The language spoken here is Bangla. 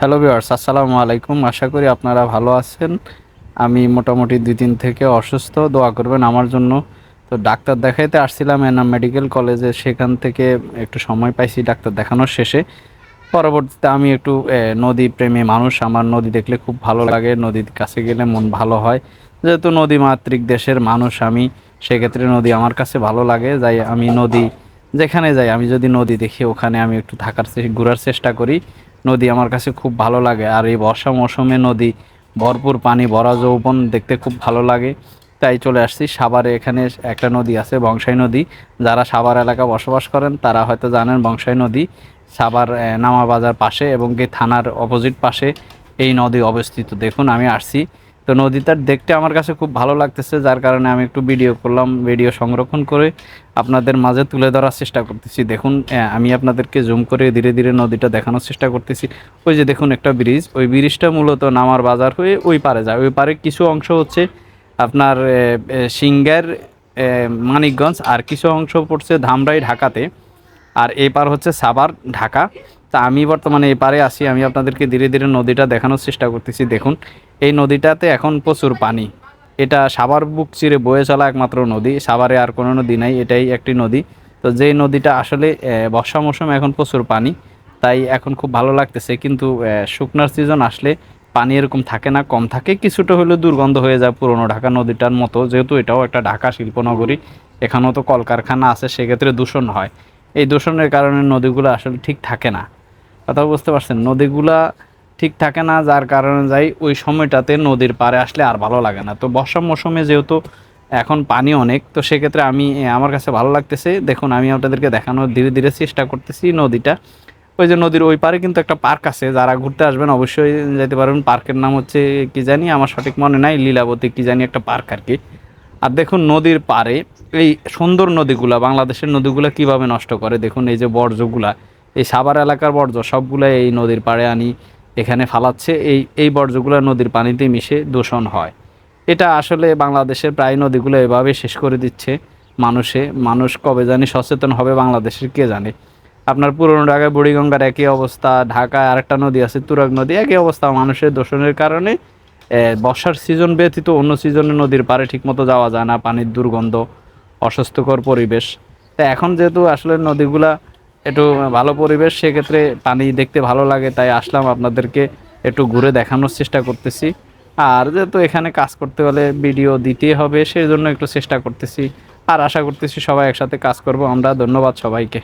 হ্যালো ভিউয়ার্স আসসালামু আলাইকুম। আশা করি আপনারা ভালো আছেন। আমি মোটামুটি দুই দিন থেকে অসুস্থ, দোয়া করবেন আমার জন্য। তো ডাক্তার দেখাইতে আসছিলাম এনাম মেডিকেল কলেজে, সেখান থেকে একটু সময় পাইছি ডাক্তার দেখানোর শেষে। পরবর্তীতে আমি একটু নদী প্রেমী মানুষ। আমার নদী দেখলে খুব ভালো লাগে, নদীর কাছে গেলে মন ভালো হয়। যেহেতু নদী মাতৃক দেশের মানুষ আমি, সেক্ষেত্রে নদী আমার কাছে ভালো লাগে। যাই, আমি নদী, যেখানে যাই, আমি যদি নদী দেখি, ওখানে আমি একটু থাকার ঘোরার চেষ্টা করি। নদী আমার কাছে খুব ভালো লাগে। আর এই বর্ষা মৌসুমে নদী, ভরপুর পানি, ভরা যৌবন দেখতে খুব ভালো লাগে। তাই চলে আসছি সাভারে। এখানে একটা নদী আছে, বংশাই নদী। যারা সাভার এলাকা বসবাস করেন, তারা হয়তো জানেন বংশাই নদী সাভার নামাবাজার নামা বাজার পাশে এবং কি থানার অপোজিট পাশে এই নদী অবস্থিত। দেখুন, আমি আসছি। তো নদীটা দেখতে আমার কাছে খুব ভালো লাগতেছে, যার কারণে আমি একটু ভিডিও করলাম ভিডিও সংরক্ষণ করে আপনাদের মাঝে তুলে ধরার চেষ্টা করতেছি। দেখুন আমি আপনাদেরকে জুম করে ধীরে ধীরে নদীটা দেখানোর চেষ্টা করতেছি। ওই যে দেখুন একটা ব্রিজ ওই ব্রিজটা মূলত নামার বাজার হয়ে ওই পারে যায়। ওই পারে কিছু অংশ হচ্ছে আপনার সিঙ্গার মানিকগঞ্জ, আর কিছু অংশ পড়ছে ধামরাই, ঢাকাতে। আর এই পার হচ্ছে সাভার, ঢাকা। তা আমি বর্তমানে এই পারে আসি আমি আপনাদেরকে ধীরে ধীরে নদীটা দেখানোর চেষ্টা করতেছি। দেখুন, এই নদীটাতে এখন প্রচুর পানি। এটা সাভার বুক চিরে বয়ে চলা একমাত্র নদী, সাভারে আর কোনো নদী নাই, এটাই একটি নদী। তো যেই নদীটা আসলে বর্ষা মৌসুমে এখন প্রচুর পানি, তাই এখন খুব ভালো লাগতেছে। কিন্তু শুকনার সিজন আসলে পানি এরকম থাকে না, কম থাকে। কিছুটা হলেও দুর্গন্ধ হয়ে যায় পুরনো ঢাকা নদীটার মতো। যেহেতু এটাও একটা ঢাকা শিল্পনগরী, এখানেও তো কলকারখানা আছে, সেক্ষেত্রে দূষণ হয়। এই দূষণের কারণে নদীগুলো আসলে ঠিক থাকে না। কথা বুঝতে পারছেন। নদীগুলা ঠিক থাকে না, যার কারণে যাই ওই সময়টাতে নদীর পাড়ে আসলে আর ভালো লাগে না। তো বর্ষা মৌসুমে যেহেতু এখন পানি অনেক, তো সেক্ষেত্রে আমি আমার কাছে ভালো লাগতেছে। দেখুন, আমি আপনাদেরকে দেখানোর ধীরে ধীরে চেষ্টা করতেছি নদীটা। ওই যে নদীর ওই পারে কিন্তু একটা পার্ক আছে, যারা ঘুরতে আসবেন অবশ্যই যেতে পারবেন। পার্কের নাম হচ্ছে কি জানি, আমার সঠিক মনে নাই, লীলাবতী কি জানি একটা পার্ক আর কি। আর দেখুন, নদীর পারে এই সুন্দর নদীগুলা, বাংলাদেশের নদীগুলা কীভাবে নষ্ট করে, দেখুন এই যে বর্জ্যগুলা। এই সাভার এলাকার বর্জ্য সবগুলা এই নদীর পাড়ে আনি, এখানে ফালাচ্ছে। এই এই বর্জ্যগুলো নদীর পানিতে মিশে দূষণ হয়। এটা আসলে বাংলাদেশের প্রায় নদীগুলো এভাবে শেষ করে দিচ্ছে। মানুষে, মানুষ কবে জানি সচেতন হবে, বাংলাদেশের কে জানে। আপনার পুরনো ঢাকায় বুড়িগঙ্গার একই অবস্থা, ঢাকায় আরেকটা নদী আছে, তুরাগ নদী, একই অবস্থা মানুষের দূষণের কারণে বর্ষার সিজন ব্যতীত অন্য সিজনে নদীর পাড়ে ঠিকমতো যাওয়া যায় না, পানির দুর্গন্ধ, অস্বাস্থ্যকর পরিবেশ। তা এখন যেহেতু আসলে নদীগুলা একটু ভালো পরিবেশ, সেক্ষেত্রে পানি দেখতে ভালো লাগে, তাই আসলাম আপনাদেরকে একটু ঘুরে দেখানোর চেষ্টা করতেছি। আর যেহেতু এখানে কাজ করতে হলে ভিডিও দিতে হবে সেই জন্য একটু চেষ্টা করতেছি। আর আশা করতেছি সবাই একসাথে কাজ করব আমরা, ধন্যবাদ সবাইকে।